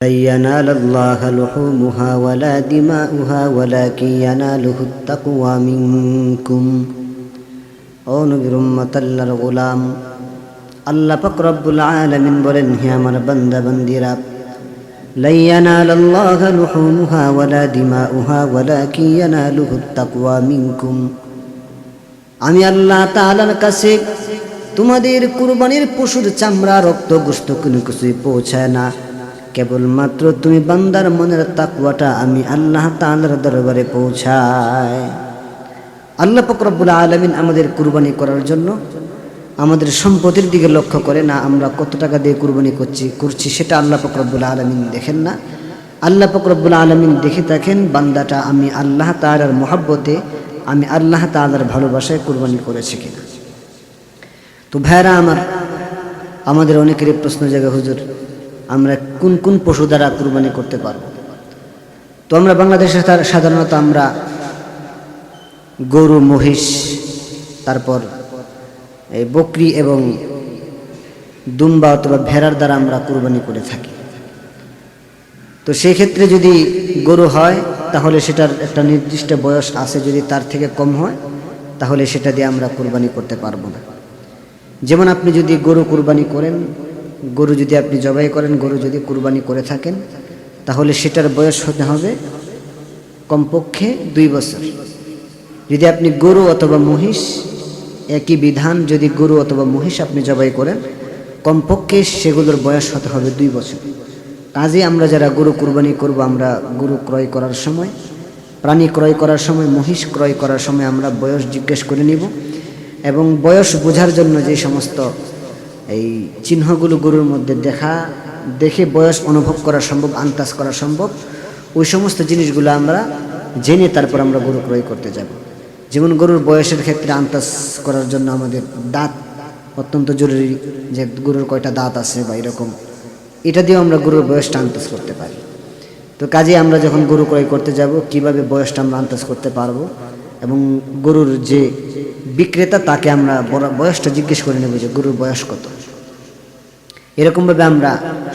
لن ينال الله لحومها ولا دماؤها ولكن يناله التقوى منكم ও নবীর উম্মত আল্লাহর গোলাম আল্লাহ পাক রব্বুল আলামিন বলেন হে আমার বান্দা বান্দিরা لن ينال الله لحومها ولا دماؤها ولكن يناله التقوى منكم আমি আল্লাহ তাআলার কাছে তোমাদের কুরবানির পশুর চামড়া রক্ত গোস্ত কোনো কিছুই পৌঁছায় না কেবলমাত্র তুমি বান্দার মনের তাকুয়াটা আমি আল্লাহ তাআলার দরবারে পৌঁছায় আল্লাহ ফকরবুল আলমিন আমাদের কুরবানি করার জন্য আমাদের সম্পত্তির দিকে লক্ষ্য করে না, আমরা কত টাকা দিয়ে কুরবানি করছি করছি সেটা আল্লাহ ফকরবুল আলমিন দেখেন না। আল্লাহ ফকরবুল আলমিন দেখে থাকেন, বান্দাটা আমি আল্লাহ তালার মহাব্বতে আমি আল্লাহ তালার ভালোবাসায় কুরবানি করেছি কিনা। তো ভাইরা আমার, আমাদের অনেকেরই প্রশ্ন জায়গা হুজুর আমরা কোন কোন পশু দ্বারা কুরবানি করতে পারব? তো আমরা বাংলাদেশে তার সাধারণত আমরা গরু, মহিষ, তারপর এই বকরি এবং দুম্বা অথবা ভেড়ার দ্বারা আমরা কুরবানি করে থাকি। তো সেই ক্ষেত্রে যদি গরু হয়, তাহলে সেটার একটা নির্দিষ্ট বয়স আছে যদি তার থেকে কম হয়, তাহলে সেটা দিয়ে আমরা কুরবানি করতে পারব না। যেমন আপনি যদি গরু কুরবানি করেন গরু যদি আপনি জবাই করেন, গরু যদি কুরবানি করে থাকেন, তাহলে সেটার বয়স হতে হবে কমপক্ষে দুই বছর। যদি আপনি গরু অথবা মহিষ, একই বিধান, যদি গরু অথবা মহিষ আপনি জবাই করেন, কমপক্ষে সেগুলোর বয়স হতে হবে দুই বছর। কাজে আমরা যারা গরু কুরবানি করব, আমরা গরু ক্রয় করার সময়, প্রাণী ক্রয় করার সময়, মহিষ ক্রয় করার সময় আমরা বয়স জিজ্ঞেস করে নিব এবং বয়স বোঝার জন্য যে সমস্ত এই চিহ্নগুলো গরুর মধ্যে দেখা, দেখে বয়স অনুভব করা সম্ভব, আন্দাজ করা সম্ভব, ওই সমস্ত জিনিসগুলো আমরা জেনে তারপর আমরা গরু ক্রয় করতে যাব। যেমন গরুর বয়সের ক্ষেত্রে আন্দাজ করার জন্য আমাদের দাঁত অত্যন্ত জরুরি, যে গরুর কয়টা দাঁত আছে বা এরকম। এটা দিয়েও আমরা গরুর বয়সটা আন্দাজ করতে পারি। তো কাজে আমরা যখন গরু ক্রয় করতে যাব, কীভাবে বয়সটা আমরা আন্দাজ করতে পারব এবং গরুর যে বিক্রেতা, তাকে আমরা বয়সটা জিজ্ঞেস করে নেব যে গরুর বয়স কত। এরকমভাবে আমরা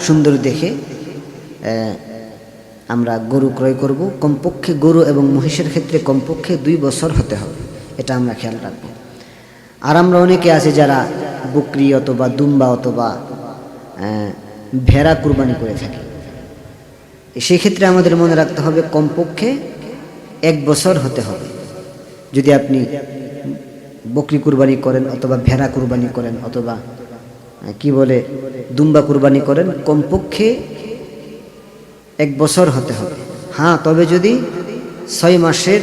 সুন্দর দেখে আমরা গরু ক্রয় করব। কমপক্ষে গরু এবং মহিষের ক্ষেত্রে কমপক্ষে দুই বছর হতে হবে, এটা আমরা খেয়াল রাখব। আর আমরা অনেকে আছি যারা বকরি অথবা দুম্বা অথবা ভেড়া কুরবানি করে থাকি। সেক্ষেত্রে আমাদের মনে রাখতে হবে কমপক্ষে এক বছর হতে হবে। যদি আপনি বকরি কুরবানি করেন অথবা ভেড়া কুরবানি করেন অথবা কি বলে, দুম্বা কুরবানি করেন, কমপক্ষে এক বছর হতে হবে। হ্যাঁ তবে যদি ছয় মাসের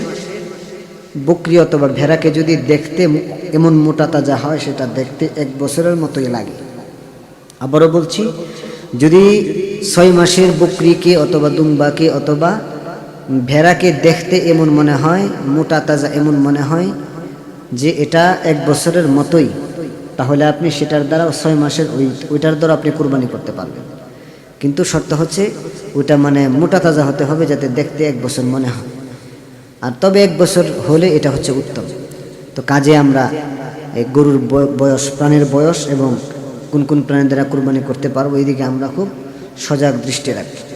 বকরি অথবা ভেড়াকে যদি দেখতে এমন মোটা তাজা হয়, সেটা দেখতে এক বছরের মতোই লাগে। আবারও বলছি, যদি ছয় মাসের বকরিকে অথবা দুম্বাকে অথবা ভেড়াকে দেখতে এমন মনে হয়, মোটা তাজা এমন মনে হয় যে এটা এক বছরের মতোই। তাহলে আপনি সেটার দ্বারা ছয় মাসের ওই, ওইটার দ্বারা আপনি কোরবানি করতে পারবেন। কিন্তু শর্ত হচ্ছে, ওইটা মানে মোটা তাজা হতে হবে যাতে দেখতে এক বছর মনে হয়। আর তবে এক বছর হলে এটা হচ্ছে উত্তম। তো কাজে আমরা এই গরুর বয়- বয়স, প্রাণের বয়স এবং কোন কোন প্রাণীর দ্বারা কোরবানি করতে পারব, এইদিকে আমরা খুব সজাগ দৃষ্টি রাখি।